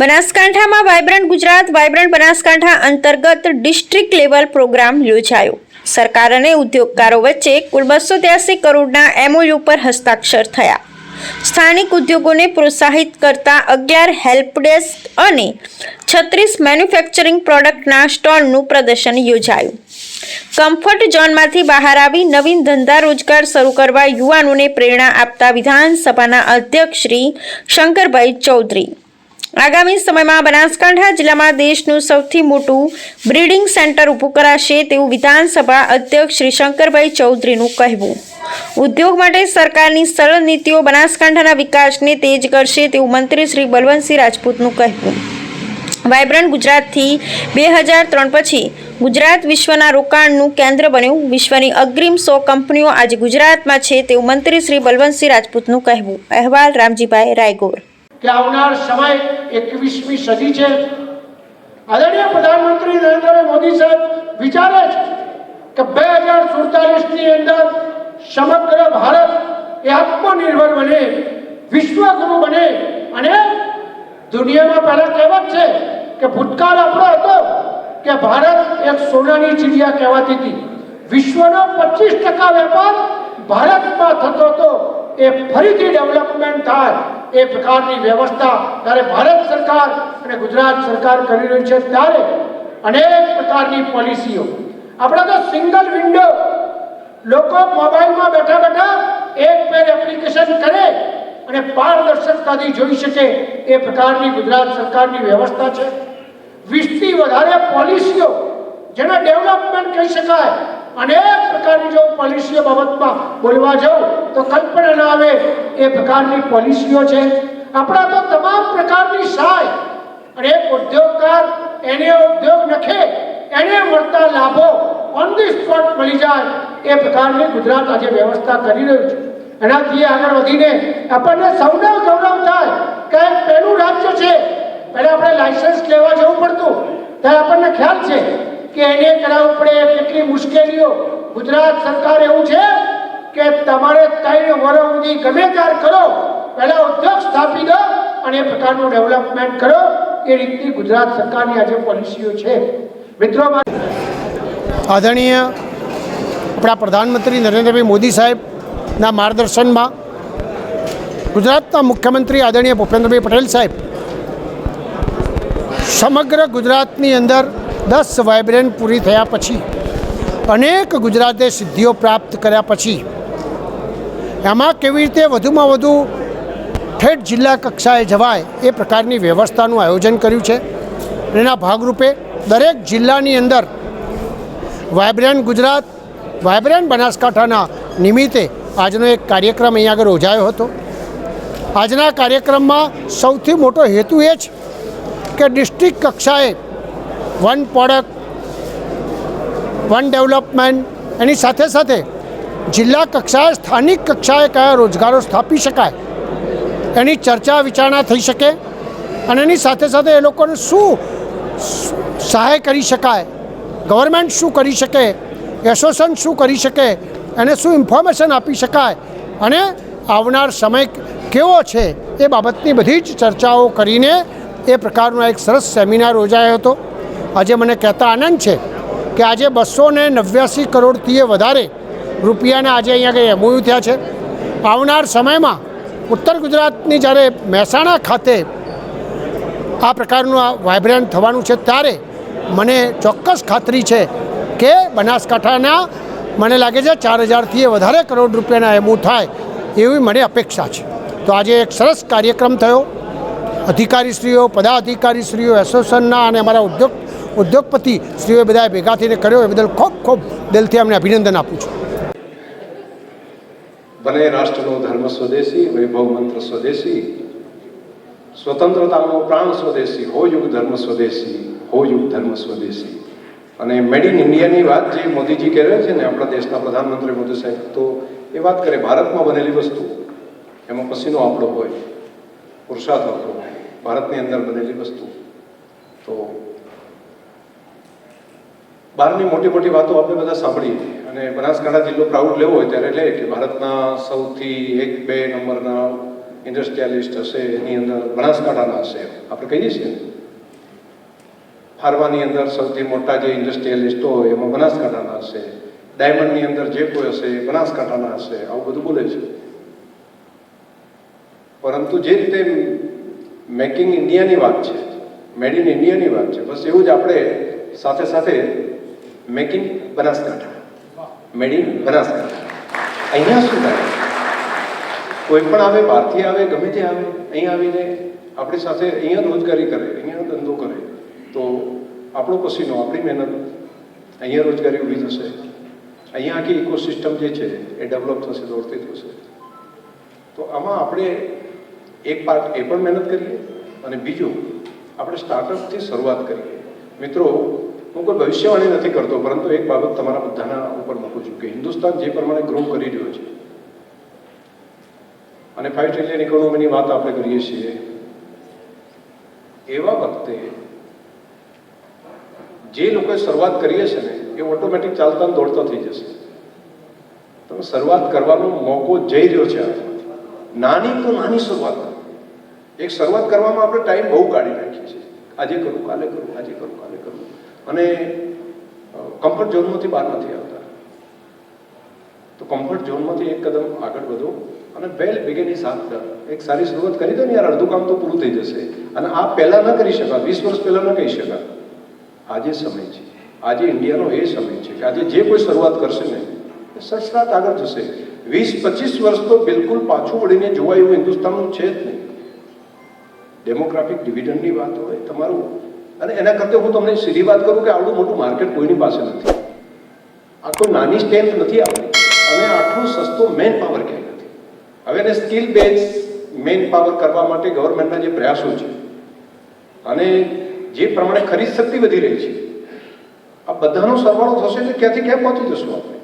બનાસકાંઠામાં vibrant Gujarat, vibrant Banaskantha અંતર્ગત district level programme યોજાયો. સરકાર અને ઉદ્યોગકારો વચ્ચે કુલ બસો ત્યાસી કરોડના એમઓયુ પર હસ્તાક્ષર થયા. સ્થાનિક ઉદ્યોગોને પ્રોત્સાહિત કરતા અગિયાર હેલ્પ ડેસ્ક અને છત્રીસ મેન્યુફેક્ચરિંગ પ્રોડક્ટના સ્ટોલનું પ્રદર્શન યોજાયું. કમ્ફર્ટ ઝોનમાંથી બહાર આવી નવીન ધંધા રોજગાર શરૂ કરવા યુવાનોને પ્રેરણા આપતા વિધાનસભાના અધ્યક્ષ શ્રી શંકરભાઈ ચૌધરી. આગામી સમયમાં બનાસકાંઠા જિલ્લામાં દેશનું સૌથી મોટું બ્રીડિંગ સેન્ટર ઊભું કરાશે તેવું વિધાનસભા અધ્યક્ષ શ્રી શંકરભાઈ ચૌધરીનું કહેવું. ઉદ્યોગ માટે સરકારની સરળ નીતિઓ બનાસકાંઠાના વિકાસને તેજ કરશે તેવું મંત્રી શ્રી બલવંતસિંહ રાજપૂતનું કહેવું. વાયબ્રન્ટ ગુજરાતથી બે હજાર ત્રણ પછી ગુજરાત વિશ્વના રોકાણનું કેન્દ્ર બન્યું. વિશ્વની અગ્રીમ સો કંપનીઓ આજે ગુજરાતમાં છે તેવું મંત્રી શ્રી બલવંતસિંહ રાજપૂતનું કહેવું. અહેવાલ રામજીભાઈ રાયગોર. કે આવનાર સમય એકવીસમી સદી છે. આદરણીય પ્રધાનમંત્રી નરેન્દ્રભાઈ મોદી સાહેબ વિચારે છે કે બે હજાર સુડતાલીસની અંદર સમગ્ર ભારત એ આત્મનિર્ભર બને, વિશ્વગુરુ બને અને દુનિયામાં પહેલા કહેવત છે કે ભૂતકાળ આપણો હતો કે ભારત એક સોનાની ચીડિયા કહેવાતી હતી. વિશ્વનો પચીસ ટકા વેપાર ભારતમાં થતો હતો. એ ફરીથી ડેવલપમેન્ટ થાય. એ પ્રકારની વ્યવસ્થા ત્યારે ભારત સરકાર અને ગુજરાત સરકાર કરી રહી છે ત્યારે અનેક પ્રકારની પોલિસીઓ. આપણે તો સિંગલ વિન્ડો. લોકો મોબાઈલમાં બેઠા બેઠા એક પેર એપ્લિકેશન કરે અને પારદર્શકતાથી જોઈ શકે એ પ્રકારની ગુજરાત સરકારની વ્યવસ્થા છે. વીસથી વધારે પોલિસીઓ જેને ડેવલપમેન્ટ કહી શકાય. અનેક પ્રકારની જો પોલિસીઓ બાબતમાં બોલવા જાઉં, તો કલ્પના ના આવે એ પ્રકારની પોલિસીઓ છે. આપણા તો તમામ પ્રકારની સહાય અને એક ઉદ્યોગકાર, એને ઉદ્યોગ નખે, એને મળતા લાભો ઓન ધી સ્પોટ મળી જાય એ પ્રકારની ગુજરાત આજે વ્યવસ્થા કરી રહ્યું છે. એનાથી આગળ વધીને આપણને સૌને ગૌરવ થાય કે પહેલું રાજ્ય છે. પહેલાં આપણે લાયસન્સ લેવા જવું પડતું. ત્યારે આપણને ખ્યાલ છે કે એને કરાવવું પડે કેટલી મુશ્કેલીઓ. ગુજરાત સરકાર એવું છે કે તમારે ત્રણ વર્ષ સુધી ગમે ત્યાર કરો, પહેલા ઉદ્યોગ સ્થાપી દો અને એ પ્રકારનું ડેવલપમેન્ટ કરો. એ રીતની ગુજરાત સરકારની આજે પોલિસીઓ છે. મિત્રો, આદરણીય આપણા પ્રધાનમંત્રી નરેન્દ્રભાઈ મોદી સાહેબના માર્ગદર્શનમાં ગુજરાતના મુખ્યમંત્રી આદરણીય ભૂપેન્દ્રભાઈ પટેલ સાહેબ સમગ્ર ગુજરાતની અંદર દસ વાઇબ્રન્ટ પૂરી થયા પછી, અનેક ગુજરાતે સિદ્ધિઓ પ્રાપ્ત કર્યા પછી, એમાં કેવી રીતે વધુમાં વધુ ઠેઠ જિલ્લા કક્ષાએ જવાય એ પ્રકારની વ્યવસ્થાનું આયોજન કર્યું છે. એના ભાગરૂપે દરેક જિલ્લાની અંદર વાઇબ્રન્ટ ગુજરાત, વાઇબ્રન્ટ બનાસકાંઠાના નિમિત્તે આજનો એક કાર્યક્રમ અહીંયા આગળ યોજાયો હતો. આજના કાર્યક્રમમાં સૌથી મોટો હેતુ એ જ કે ડિસ્ટ્રિક્ટ કક્ષાએ વન પ્રોડક્ટ, વન ડેવલપમેન્ટ, એની સાથે સાથે જિલ્લા કક્ષાએ, સ્થાનિક કક્ષાએ કયા રોજગારો સ્થાપી શકાય, એની ચર્ચા વિચારણા થઈ શકે અને એની સાથે સાથે એ લોકોને શું સહાય કરી શકાય, ગવર્મેન્ટ શું કરી શકે, એસોસિએશન શું કરી શકે, એને શું ઇન્ફોર્મેશન આપી શકાય અને આવનાર સમય કેવો છે એ બાબતની બધી જ ચર્ચાઓ કરીને એ પ્રકારનો એક સરસ સેમિનાર યોજાયો હતો. આજે મને કહેતા આનંદ છે કે આજે બસો ને નવ્યાસી કરોડથી વધારે રૂપિયાના આજે અહીંયા કંઈ એમઓયુ થયા છે. આવનાર સમયમાં ઉત્તર ગુજરાતની જ્યારે મહેસાણા ખાતે આ પ્રકારનું આ વાઇબ્રન્ટ થવાનું છે, ત્યારે મને ચોક્કસ ખાતરી છે કે બનાસકાંઠાના મને લાગે છે ચાર હજારથી વધારે કરોડ રૂપિયાના એમો થાય એવી મને અપેક્ષા છે. તો આજે એક સરસ કાર્યક્રમ થયો. અધિકારીશ્રીઓ, પદાધિકારીશ્રીઓ, એસોસિએશનના અને અમારા ઉદ્યોગ ઉદ્યોગપતિ શ્રીઓએ બધાએ ભેગા થઈને કર્યો. એ બદલ ખૂબ ખૂબ દિલથી અમને અભિનંદન આપું છું. બને રાષ્ટ્રનો ધર્મ સ્વદેશી, વૈભવ મંત્ર સ્વદેશી, સ્વતંત્રતાનો પ્રાણ સ્વદેશી, હો યુગ ધર્મ સ્વદેશી, હો યુગ ધર્મ સ્વદેશી. અને મેડ ઇન ઇન્ડિયાની વાત જે મોદીજી કહે છે ને, આપણા દેશના પ્રધાનમંત્રી મોદી સાહેબ, તો એ વાત કરે, ભારતમાં બનેલી વસ્તુ, એમાં પસીનો આપણો હોય પુરુષાર્થ આપણો હોય, ભારતની અંદર બનેલી વસ્તુ. તો બહારની મોટી મોટી વાતો આપણે બધા સાંભળીએ અને બનાસકાંઠા જિલ્લો પ્રાઉડ લેવો હોય ત્યારે લે કે ભારતના સૌથી એક બે નંબરના ઇન્ડસ્ટ્રીયાલિસ્ટ હશે, એની અંદર બનાસકાંઠાના હશે આપણે કહીએ છીએ? ને ફાર્માની અંદર સૌથી મોટા જે ઇન્ડસ્ટ્રીયલિસ્ટો હોય, એમાં બનાસકાંઠાના હશે. ડાયમંડની અંદર જે કોઈ હશે, એ બનાસકાંઠાના હશે. આવું બધું બોલે છે. પરંતુ જે રીતે મેકિંગ ઇન્ડિયાની વાત છે, મેડ ઇન ઇન્ડિયાની વાત છે, બસ એવું જ આપણે સાથે સાથે make in Banaskantha. Made in Banaskantha. અહીંયા શું થાય? કોઈ પણ આવે, બહારથી આવે, ગમે તે આવે અહીંયા આવીને આપણી સાથે અહીંયા રોજગારી કરે અહીંયા ધંધો કરે, તો આપણો પસીનો આપણી મહેનત. અહીંયા રોજગારી ઊભી થશે. અહીંયા આખી ઇકોસિસ્ટમ જે છે, એ ડેવલપ થશે, દોડતી થશે. તો આમાં આપણે એક પાર્ટ એ પણ મહેનત કરીએ અને બીજું, આપણે સ્ટાર્ટઅપથી શરૂઆત કરીએ. મિત્રો હું કોઈ ભવિષ્યવાણી નથી કરતો, પરંતુ એક બાબત તમારા બધાના ઉપર મૂકું છું કે હિન્દુસ્તાન જે પ્રમાણે ગ્રો કરી રહ્યો છે અને ફાઇવ ટ્રિલિયન ઇકોનોમીની વાત આપણે કરીએ છીએ, એવા વખતે જે લોકોએ શરૂઆત કરીએ છે ને, એ ઓટોમેટિક ચાલતા દોડતા થઈ જશે. તમે શરૂઆત કરવાનો મોકો જઈ રહ્યો છે નાની તો નાની શરૂઆત. એક શરૂઆત કરવામાં આપણે ટાઈમ બહુ કાઢી નાખીએ છીએ આજે કરું, કાલે કરું, આજે કરું, કાલે કરું. અને કમ્ફર્ટ ઝોનમાંથી બહાર નથી આવતા. તો કમ્ફર્ટ ઝોનમાંથી એક કદમ આગળ વધો અને વેલ બિગેન ઇઝ આફ્ટર એક સારી શરૂઆત કરી દો ને યાર, અડધું કામ તો પૂરું થઈ જશે. અને આ પહેલાં ન કરી શકા વીસ વર્ષ પહેલાં ન કહી શકાય. આજે સમય છે. આજે ઇન્ડિયાનો એ સમય છે કે આજે જે કોઈ શરૂઆત કરશે ને, એ સચરાત આગળ જશે. વીસ પચીસ વર્ષ તો બિલકુલ પાછું વળીને જોવા એવું હિન્દુસ્તાનનું છે જ નહીં. ડેમોગ્રાફિક ડિવિડન્ડની વાત હોય, તમારું અને એના કરતાં હું તમને સીધી વાત કરું કે આવડું મોટું માર્કેટ કોઈની પાસે નથી. આ કોઈ નાની સ્ટ્રેન્થ નથી આવતી અને આટલું સસ્તું મેન પાવર ક્યાંય નથી. હવે એને સ્કિલ બેઝ મેન પાવર કરવા માટે ગવર્મેન્ટના જે પ્રયાસો છે અને જે પ્રમાણે ખરીદ શક્તિ વધી રહી છે, આ બધાનો સરવાળો થશે તો ક્યાંથી ક્યાં પહોંચી જશું આપણે?